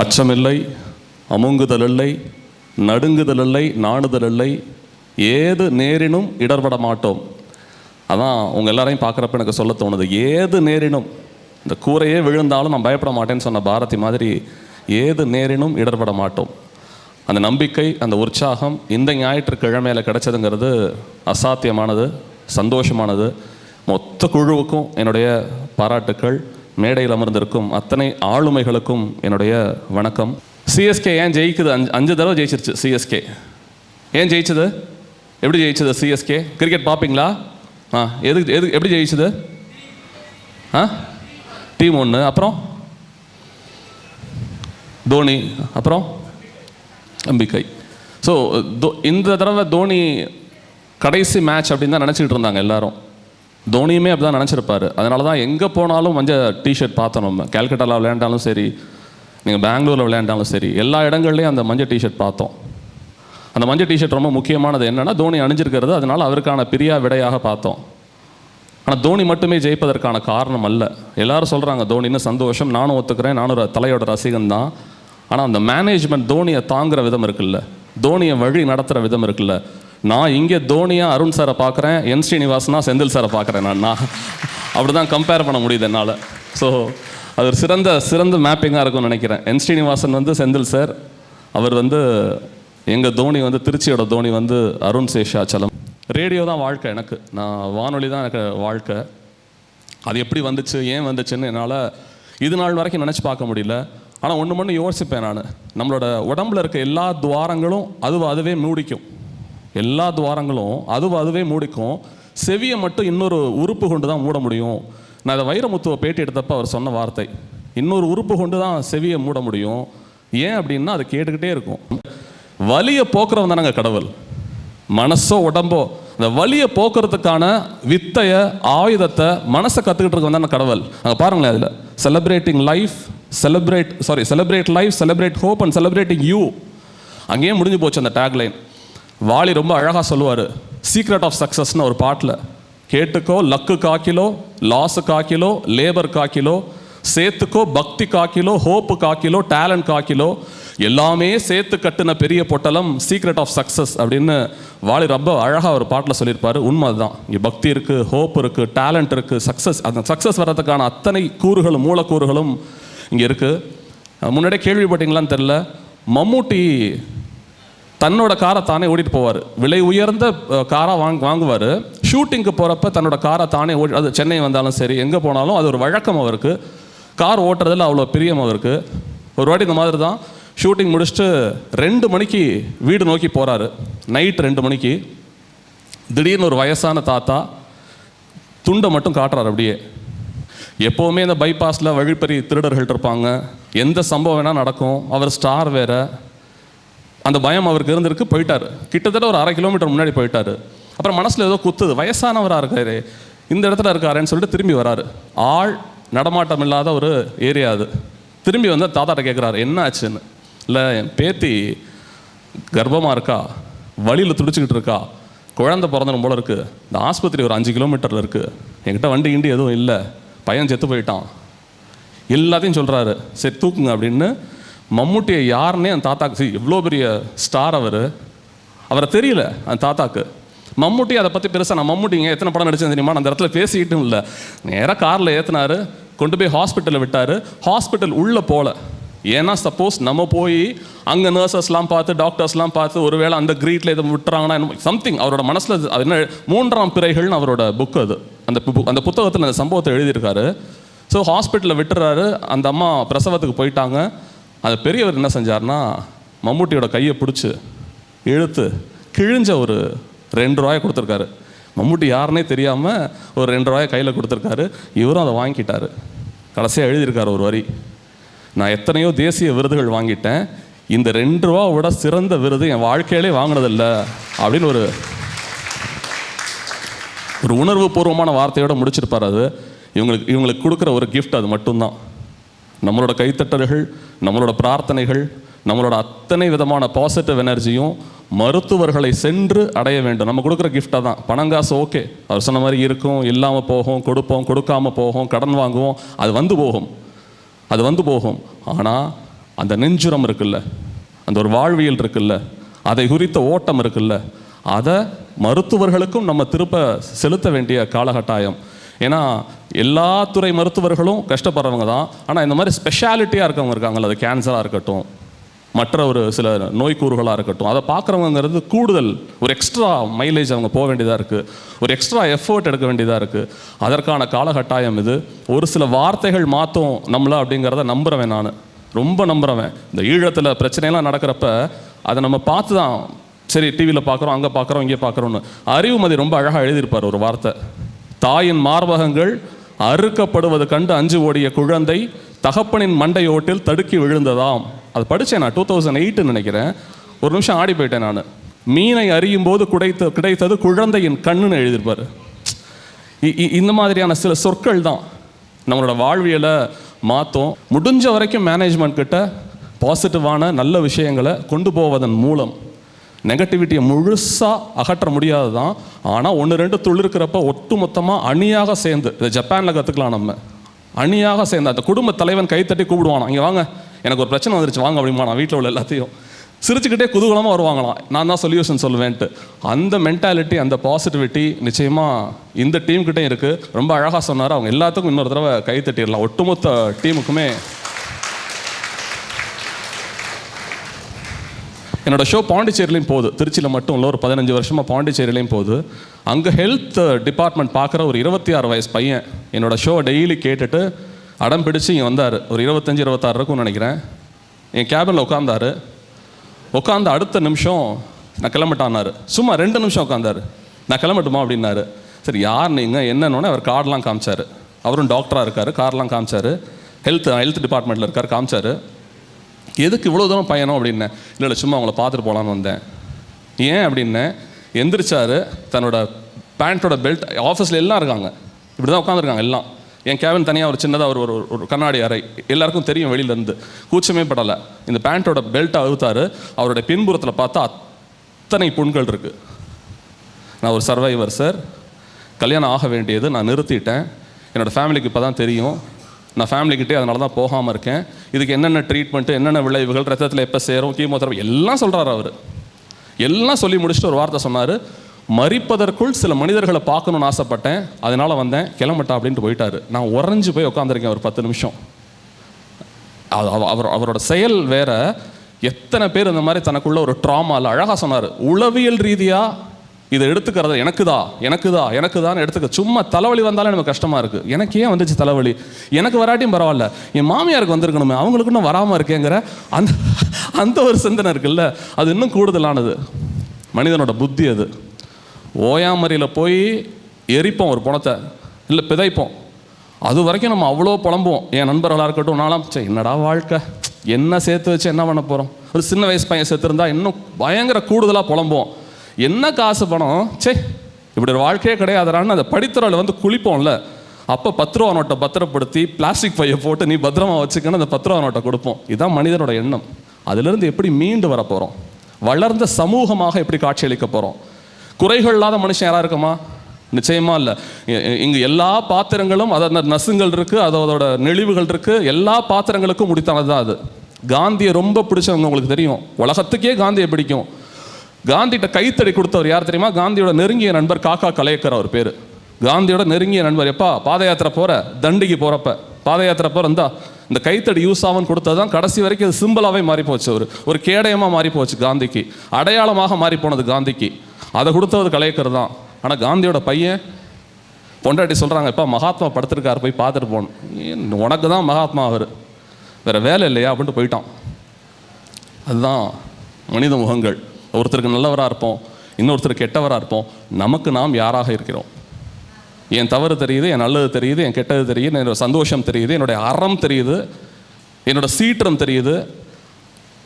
அச்சமில்லை அமுங்குதல் இல்லை நடுங்குதல் இல்லை நாணுதல் இல்லை ஏது நேரினும் இடர்பட மாட்டோம் அதான் உங்கள் எல்லாரையும் பார்க்குறப்ப எனக்கு சொல்ல தோணுது. ஏது நேரினும் இந்த கூரையே விழுந்தாலும் நான் பயப்பட மாட்டேன்னு சொன்ன பாரதி மாதிரி ஏது நேரினும் இடர்பட மாட்டோம் அந்த நம்பிக்கை அந்த உற்சாகம் இந்த ஞாயிற்றுக்கிழமையில் கிடைச்சதுங்கிறது அசாத்தியமானது சந்தோஷமானது. மொத்த குழுவுக்கும் என்னுடைய பாராட்டுக்கள். மேடையில் அமர்ந்திருக்கும் அத்தனை ஆளுமைகளுக்கும் என்னுடைய வணக்கம். சிஎஸ்கே ஏன் ஜெயிக்குது? அஞ்சு அஞ்சு தடவை ஜெயிச்சிருச்சு சிஎஸ்கே ஏன் ஜெயிச்சது? எப்படி ஜெயிச்சது சிஎஸ்கே கிரிக்கெட் பார்ப்பீங்களா ஆ எது எது எப்படி ஜெயிச்சது? ஆ? டீம் ஒன்று அப்புறம்? தோனி. அப்புறம்? நம்பிக்கை ஸோ இந்த தடவை தோனி கடைசி மேட்ச் அப்படின்னு தான் நினச்சிக்கிட்டு இருந்தாங்க எல்லாரும். தோனியுமே அப்படி தான் நினச்சிருப்பாரு. அதனால தான் எங்கே போனாலும் மஞ்சள் டிஷர்ட் பார்த்தோம் நம்ம கேல்கட்டாவில் விளையாண்டாலும் சரி நீங்கள் பெங்களூரில் விளையாண்டாலும் சரி எல்லா இடங்கள்லையும் அந்த மஞ்சள் டிஷர்ட் பார்த்தோம். அந்த மஞ்சள் டிஷர்ட் ரொம்ப முக்கியமானது என்னென்னா தோனி அணிஞ்சிருக்கிறது அதனால அவருக்கான பிரியா விடையாக பார்த்தோம். ஆனால் தோனி மட்டுமே ஜெயிப்பதற்கான காரணம் அல்ல. எல்லாரும் சொல்கிறாங்க தோனின்னு சந்தோஷம். நானும் ஒத்துக்கிறேன். நானும் ஒரு தலையோட ரசிகன் தான். ஆனால் அந்த மேனேஜ்மெண்ட் தோனியை தாங்குகிற விதம் இருக்குல்ல. தோனியை வழி நடத்துகிற விதம் இருக்குல்ல. நான் இங்கே தோனியாக அருண் சாரை பார்க்குறேன் என் ஸ்ரீனிவாசனா செந்தில் சாரை பார்க்குறேன் நான். நான் அப்படி தான் கம்பேர் பண்ண முடியுது என்னால். ஸோ அது ஒரு சிறந்த சிறந்த மேப்பிங்காக இருக்கும்னு நினைக்கிறேன். என் ஸ்ரீனிவாசன் வந்து செந்தில் சார் அவர் வந்து எங்கள் தோனி வந்து திருச்சியோட தோனி வந்து அருண் சேஷாச்சலம். ரேடியோ தான் வாழ்க்கை எனக்கு. நான் வானொலி தான் எனக்கு வாழ்க்கை. அது எப்படி வந்துச்சு ஏன் வந்துச்சுன்னு என்னால் இது நாள் வரைக்கும் நினச்சி பார்க்க முடியல. ஆனால் ஒன்று மட்டும் யோசிப்பேன் நான். நம்மளோட உடம்புல இருக்க எல்லா துவாரங்களும் அது அதுவே மூடிக்கும். எல்லா துவாரங்களும் அதுவும் அதுவே மூடிக்கும். செவியை மட்டும் இன்னொரு உறுப்பு கொண்டு தான் மூட முடியும். நான் அதை வைரமுத்துவை பேட்டி எடுத்தப்ப அவர் சொன்ன வார்த்தை. இன்னொரு உறுப்பு கொண்டு தான் செவியை மூட முடியும். ஏன் அப்படின்னா அது கேட்டுக்கிட்டே இருக்கும். வலியை போக்குறவன் தானங்க கடவுள். மனசோ உடம்போ. அந்த வலியை போக்குறதுக்கான வித்தைய ஆயுதத்தை மனசை கற்றுக்கிட்டு இருக்க வந்தான கடவுள். அங்கே பாருங்களேன் அதில். Celebrating life celebrate sorry celebrate life celebrate hope and celebrating you அங்கேயே முடிஞ்சு போச்சு அந்த டேக்லைன் வாலி ரொம்ப அழகாக சொல்லுவார் சீக்ரெட் ஆஃப் சக்ஸஸ்னு ஒரு பாட்டில் கேட்டுக்கோ லக்கு காக்கிலோ லாஸு காக்கிலோ லேபர் காக்கிலோ சேர்த்துக்கோ பக்தி காக்கிலோ ஹோப்பு காக்கிலோ டேலண்ட் காக்கிலோ எல்லாமே சேர்த்து கட்டின பெரிய பொட்டலம் சீக்ரெட் ஆஃப் சக்ஸஸ் அப்படின்னு வாலி ரொம்ப அழகாக ஒரு பாட்டில் சொல்லியிருப்பார். உண்மை அதுதான். இங்கே பக்தி இருக்குது ஹோப் இருக்குது டேலண்ட் இருக்குது சக்ஸஸ் அந்த சக்ஸஸ் வர்றதுக்கான அத்தனை கூறுகளும் மூலக்கூறுகளும் இங்கே இருக்குது முன்னாடியே கேள்விப்பட்டீங்களான்னு தெரில மம்மூட்டி தன்னோட காரை தானே ஓட்டிட்டு போவார். விலை உயர்ந்த காராக வாங்க வாங்குவார். ஷூட்டிங்க்கு போகிறப்ப தன்னோட காரை தானே ஓடி அது சென்னை வந்தாலும் சரி எங்கே போனாலும் அது ஒரு வழக்கம் அவருக்கு. கார் ஓட்டுறதில் அவ்வளோ பிரியம் அவருக்கு. ஒரு வாட்டி இந்த மாதிரி தான் ஷூட்டிங் முடிச்சுட்டு ரெண்டு மணிக்கு வீடு நோக்கி போகிறாரு நைட் ரெண்டு மணிக்கு. திடீர்னு ஒரு வயசான தாத்தா துண்டை மட்டும் காட்டுறாரு அப்படியே. எப்போவுமே இந்த பைபாஸில் வழிப்பறி திருடர்கள் இருப்பாங்க. எந்த சம்பவம் வேணால் நடக்கும். அவர் ஸ்டார் வேறு. அந்த பயம் அவருக்கு இருந்திருக்கு போயிட்டார். கிட்டத்தட்ட ஒரு அரை கிலோமீட்டர் முன்னாடி போயிட்டார். அப்புறம் மனசில் ஏதோ குத்துது. வயசானவராக இருக்காரு இந்த இடத்துல இருக்காருன்னு சொல்லிட்டு திரும்பி வராரு. ஆள் நடமாட்டம் இல்லாத ஒரு ஏரியா அது. திரும்பி வந்து தாத்தாட்ட கேட்குறாரு என்ன ஆச்சுன்னு? இல்லை என் பேத்தி கர்ப்பமாக இருக்கா? வழியில் துடிச்சிக்கிட்டு இருக்கா? குழந்தை பிறந்தனும் போல இருக்குது இந்த ஆஸ்பத்திரி ஒரு அஞ்சு கிலோமீட்டரில் இருக்குது என்கிட்ட வண்டி கிண்டி எதுவும் இல்லை. பையன் செத்து போயிட்டான். எல்லாத்தையும் சொல்கிறாரு சரி தூக்குங்க அப்படின்னு மம்முட்டியை யாருன்னே அந்த தாத்தாக்கு see, இவ்வளோ பெரிய ஸ்டார் அவர். அவரை தெரியல அந்த தாத்தாக்கு. மம்முட்டி அதை பற்றி பெருசாக நான் மம்முட்டிங்க எத்தனை படம் நடிச்சது தெரியுமா? நான் அந்த இடத்துல பேசிக்கிட்டும் இல்லை. நேராக காரில் ஏற்றினார் கொண்டு போய் ஹாஸ்பிட்டலில் விட்டார். ஹாஸ்பிட்டல் உள்ளே போகல ஏன்னா சப்போஸ் நம்ம போய் அங்கே நர்சஸ்லாம் பார்த்து டாக்டர்ஸ்லாம் பார்த்து ஒருவேளை அந்த க்ரீட்டில் இதை விட்டுறாங்கன்னா சம்திங் அவரோட மனசில் அது என்ன மூன்றாம் பிறைகள்னு அவரோட புக் அது. அந்த பு- அந்த புத்தகத்தில் அந்த சம்பவத்தை எழுதியிருக்காரு. ஸோ ஹாஸ்பிட்டலில் விட்டுறாரு. அந்த அம்மா பிரசவத்துக்கு போயிட்டாங்க. அந்த பெரியவர் என்ன செஞ்சார்னா மம்முட்டியோட கையை பிடிச்சி இழுத்து கிழிஞ்ச ஒரு ரெண்டு ரூபாயை கொடுத்துருக்காரு. மம்முட்டி யாருன்னே தெரியாமல் ஒரு ரெண்டு ரூபாயை கையில் கொடுத்துருக்காரு. இவரும் அதை வாங்கிட்டார். கடைசியாக எழுதியிருக்காரு ஒரு வரி. நான் எத்தனையோ தேசிய விருதுகள் வாங்கிட்டேன். இந்த ரெண்டு ரூபா விட சிறந்த விருது என் வாழ்க்கையிலே வாங்கினதில்லை. அப்படின்னு ஒரு ஒரு உணர்வு பூர்வமான வார்த்தையோட முடிச்சிருப்பார் அது. இவங்களுக்கு இவங்களுக்கு கொடுக்குற ஒரு கிஃப்ட் அது மட்டும்தான். நம்மளோட கைத்தட்டல்கள் நம்மளோட பிரார்த்தனைகள் நம்மளோட அத்தனை விதமான பாசிட்டிவ் எனர்ஜியும் மருத்துவர்களை சென்று அடைய வேண்டும். நம்ம கொடுக்குற கிஃப்டாக தான் பணம் காசு ஓகே அவர் சொன்ன மாதிரி இருக்கும் இல்லாமல் போகும் கொடுப்போம் கொடுக்காம போகும் கடன் வாங்குவோம் அது வந்து போகும். அது வந்து போகும். ஆனால் அந்த நெஞ்சுரம் இருக்குல்ல அந்த ஒரு வாழ்வியல் இருக்குல்ல அதை குறித்த ஓட்டம் இருக்குல்ல அதை மருத்துவர்களுக்கும் நம்ம திருப்ப செலுத்த வேண்டிய காலகட்டாயம். ஏன்னா எல்லா துறை மருத்துவர்களும் கஷ்டப்படுறவங்க தான். ஆனால் இந்த மாதிரி ஸ்பெஷாலிட்டியாக இருக்கவங்க இருக்காங்கல்ல அது கேன்சராக இருக்கட்டும் மற்ற ஒரு சில நோய்க்கூறுகளாக இருக்கட்டும் அதை பார்க்குறவங்கிறது கூடுதல் ஒரு எக்ஸ்ட்ரா மைலேஜ் அவங்க போக வேண்டியதாக இருக்குது ஒரு எக்ஸ்ட்ரா எஃபர்ட் எடுக்க வேண்டியதாக இருக்குது அதற்கான காலகட்டாயம் இது. ஒரு சில வார்த்தைகள் மாற்றும் நம்மளை அப்படிங்கிறத நம்புகிறவன் நான். ரொம்ப நம்புகிறவன் இந்த ஈழத்தில் பிரச்சனையெல்லாம் நடக்கிறப்ப அதை நம்ம பார்த்து தான் சரி டிவியில் பார்க்குறோம் அங்கே பார்க்குறோம் இங்கே பார்க்குறோன்னு அறிவுமதி ரொம்ப அழகாக எழுதியிருப்பார் ஒரு வார்த்தை. தாயின் மார்பகங்கள் அறுக்கப்படுவது கண்டு அஞ்சு ஓடிய குழந்தை தகப்பனின் மண்டையோட்டில் தடுக்கி விழுந்ததாம். அது படித்தேன் நான் டூ தௌசண்ட் எயிட்டுன்னு நினைக்கிறேன். ஒரு நிமிஷம் ஆடி போயிட்டேன் நான். மீனை அறியும் போது குடைத்த கிடைத்தது குழந்தையின் கண்ணுன்னு எழுதியிருப்பார். இ- இ- இந்த மாதிரியான சில சொற்கள் தான் நம்மளோட வாழ்வியலை மாற்றும் முடிஞ்ச வரைக்கும் மேனேஜ்மெண்ட் கிட்ட பாசிட்டிவான நல்ல விஷயங்களை கொண்டு போவதன் மூலம். நெகட்டிவிட்டியை முழுசாக அகற்ற முடியாது தான் ஆனால் ஒன்று ரெண்டு துளிர்க்கிறப்ப ஒட்டு மொத்தமாக அணியாக சேர்ந்து இதை ஜப்பானில் கற்றுக்கலாம் நம்ம. அணியாக சேர்ந்து அந்த குடும்ப தலைவன் கைத்தட்டி கூப்பிடுவானா இங்கே வாங்க எனக்கு ஒரு பிரச்சனை வந்துருச்சு வாங்க அப்படிமா நான் வீட்டில் உள்ள எல்லாத்தையும். சிரிச்சுக்கிட்டே குதூகலமாக வருவாங்களாம். நான் தான் சொல்யூஷன் சொல்லுவேன்ட்டு. அந்த மென்டாலிட்டி அந்த பாசிட்டிவிட்டி நிச்சயமாக இந்த டீம்கிட்டே இருக்குது ரொம்ப அழகாக சொன்னார். அவங்க எல்லாத்துக்கும் இன்னொரு தடவை கை தட்டிடலாம். ஒட்டுமொத்த டீமுக்குமே என்னோடய ஷோ பாண்டிச்சேரிலையும் போகுது. திருச்சியில் மட்டும் இல்லை ஒரு பதினஞ்சு வருஷமாக பாண்டிச்சேரிலையும் போகுது. அங்கே ஹெல்த் டிபார்ட்மெண்ட் பார்க்குற ஒரு இருபத்தி ஆறு வயசு பையன் என்னோடய ஷோ டெய்லி கேட்டுட்டு அடம் பிடிச்சு இங்கே வந்தார். ஒரு இருபத்தஞ்சி இருபத்தாறு இருக்கும்னு நினைக்கிறேன். என் கேபினில் உட்காந்தார் உட்காந்து அடுத்த நிமிஷம் நான் கிளம்பிட்டான்னாரு. சும்மா ரெண்டு நிமிஷம் உட்காந்தாரு நான் கிளம்பட்டுமா அப்படின்னாரு. சரி யார் நீங்கள் என்னன்னு அவர் கார்டெலாம் காமிச்சார். அவரும் டாக்டராக இருக்கார் கார்டெலாம் காமிச்சார். ஹெல்த் ஹெல்த் டிபார்ட்மெண்ட்டில் இருக்கார் காமிச்சார். எதுக்கு இவ்வளோ தூரம் பயணம் அப்படின்னேன் இல்லை இல்லை சும்மா அவங்கள பார்த்துட்டு போகலான்னு வந்தேன். ஏன் அப்படின்னேன் எந்திரிச்சாரு தன்னோட பேண்ட்டோட பெல்ட் ஆஃபீஸில் எல்லாம் இருக்காங்க. இப்படி தான் உட்காந்துருக்காங்க எல்லாம். என் கேபின் தனியாக ஒரு சின்னதாக ஒரு ஒரு ஒரு கண்ணாடி அறை. எல்லாருக்கும் தெரியும் வெளியிலேருந்து கூச்சமே படலை. இந்த பேண்ட்டோட பெல்ட்டை அழுத்தாரு. அவருடைய பின்புறத்தில் பார்த்தா அத்தனை புண்கள் இருக்குது நான் ஒரு சர்வைவர் சார் கல்யாணம் ஆக வேண்டியது நான் நிறுத்திட்டேன். என்னோடய ஃபேமிலிக்கு இப்போ தான் தெரியும். நான் ஃபேமிலிக்கிட்டே அதனால தான் போகாமல் இருக்கேன். இதுக்கு என்னென்ன ட்ரீட்மெண்ட்டு என்னென்ன விளைவுகள் ரத்தத்தில் எப்போ சேரும் கீமோதெரபி எல்லாம் சொல்கிறார் அவர். எல்லாம் சொல்லி முடிச்சுட்டு ஒரு வார்த்தை சொன்னார். மறிப்பதற்குள் சில மனிதர்களை பார்க்கணும்னு ஆசைப்பட்டேன். அதனால் வந்தேன். கிளம்பட்டா அப்படின்ட்டு போயிட்டாரு. நான் உறைஞ்சு போய் உட்காந்துருக்கேன் ஒரு பத்து நிமிஷம். அவ- அவர் அவரோட செயல் வேற. எத்தனை பேர் இந்த மாதிரி தனக்குள்ள ஒரு ட்ராமால அழகாக சொன்னார். உளவியல் ரீதியாக இதை எடுத்துக்கிறது எனக்குதா எனக்குதா எனக்குதான்னு எடுத்துக்க. சும்மா தலைவலி வந்தாலும் எனக்கு கஷ்டமாக இருக்குது எனக்கு ஏன் வந்துச்சு தலைவலி. எனக்கு வராட்டியும் பரவாயில்ல. என் மாமியாருக்கு வந்திருக்கணுமே அவங்களுக்கு இன்னும் வராமல் இருக்கேங்கிற அந்த அந்த ஒரு சிந்தனை இருக்குல்ல. அது இன்னும் கூடுதலானது. மனிதனோட புத்தி அது. ஓயாமறியில் போய் எரிப்போம் ஒரு பணத்தை. இல்லை பிதைப்போம். அது வரைக்கும் நம்ம அவ்வளோ புலம்புவோம். என் நண்பர்களாக இருக்கட்டும் நாளாம் சே என்னடா வாழ்க்கை? என்ன சேர்த்து வச்சு என்ன பண்ண போகிறோம் ஒரு சின்ன வயசு பையன் சேர்த்துருந்தா இன்னும் பயங்கர கூடுதலாக புலம்புவோம். என்ன காசு பணம்? சே இப்படி ஒரு வாழ்க்கையே கிடையாதுறான்னு அந்த படித்துறையில் வந்து குளிப்போம்ல. அப்போ பத்து ரூபா நோட்டை பத்திரப்படுத்தி பிளாஸ்டிக் பையை போட்டு நீ பத்திரமா வச்சுக்கன்னு அந்த பத்து ரூபா நோட்டை கொடுப்போம். இதுதான் மனிதனோட எண்ணம். அதிலிருந்து எப்படி மீண்டு வர போகிறோம் வளர்ந்த சமூகமாக எப்படி காட்சியளிக்க போகிறோம் குறைகள் இல்லாத மனுஷன் யாராக இருக்குமா? நிச்சயமாக இல்லை. இங்கே எல்லா பாத்திரங்களும் அதை அந்த நசுங்கள் இருக்கு அதோட நெளிவுகள் இருக்குது எல்லா பாத்திரங்களுக்கும் முடித்தானது தான் அது. காந்தியை ரொம்ப பிடிச்சவங்க உங்களுக்கு தெரியும். உலகத்துக்கே காந்தியை பிடிக்கும். காந்திகிட்ட கைத்தடி கொடுத்தவர் யார் தெரியுமா? காந்தியோட நெருங்கிய நண்பர் காக்கா கலையக்கர் அவர் பேர். காந்தியோட நெருங்கிய நண்பர் எப்பா? பாத யாத்திரை போகிற தண்டிக்கு போகிறப்ப பாத யாத்திரை போகிற இந்தா இந்த கைத்தடி யூஸ் ஆகும்னு கொடுத்தது தான் கடைசி வரைக்கும் அது சிம்பிளாகவே மாறி போச்சு ஒரு ஒரு கேடயமாக மாறி போச்சு காந்திக்கு. அடையாளமாக மாறி போனது காந்திக்கு. அதை கொடுத்தது கலையக்கர் தான். ஆனால் காந்தியோட பையன் பொண்டாட்டி சொல்கிறாங்க இப்போ மகாத்மா படுத்திருக்காரு போய் பார்த்துட்டு போகணும். உனக்கு தான் மகாத்மா அவர். வேற வேலை இல்லையா? அப்படின்ட்டு போயிட்டான். அதுதான் மனித முகங்கள். ஒருத்தருக்கு நல்லவராக இருப்போம் இன்னொருத்தர் கெட்டவராக இருப்போம். நமக்கு நாம் யாராக இருக்கிறோம்? என் தவறு தெரியுது என் நல்லது தெரியுது என் கெட்டது தெரியுது என்னோட சந்தோஷம் தெரியுது என்னுடைய அறம் தெரியுது என்னோடய சீற்றம் தெரியுது.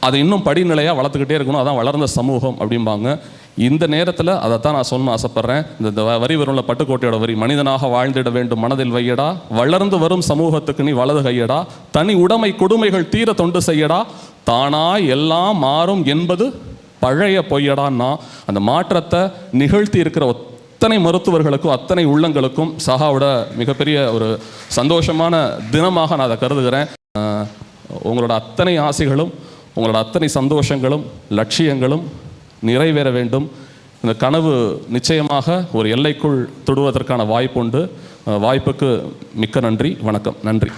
அதை இன்னும் படிநிலையாக வளர்த்துக்கிட்டே இருக்கணும். அதான் வளர்ந்த சமூகம் அப்படிம்பாங்க. இந்த நேரத்தில் அதைத்தான் நான் சொல்ல ஆசைப்பட்றேன். இந்த வரி வரும்ல பட்டுக்கோட்டையோட வரி. மனிதனாக வாழ்ந்திட வேண்டும் மனதில் வையடா. வளர்ந்து வரும் சமூகத்துக்கு நீ வலது கையடா. தனி உடைமை கொடுமைகள் தீர தொண்டு செய்யடா. தானாய் எல்லாம் மாறும் என்பது பழைய பொய்யடான்னா அந்த மாற்றத்தை நிகழ்த்தி இருக்கிற அத்தனை மருத்துவர்களுக்கும் அத்தனை உள்ளங்களுக்கும் சகாவோட மிகப்பெரிய ஒரு சந்தோஷமான தினமாக நான் அதை கருதுகிறேன். உங்களோட அத்தனை ஆசைகளும் உங்களோட அத்தனை சந்தோஷங்களும் லட்சியங்களும் நிறைவேற வேண்டும். இந்த கனவு நிச்சயமாக ஒரு எல்லைக்குள் தொடுவதற்கான வாய்ப்புண்டு. வாய்ப்புக்கு மிக்க நன்றி வணக்கம் நன்றி.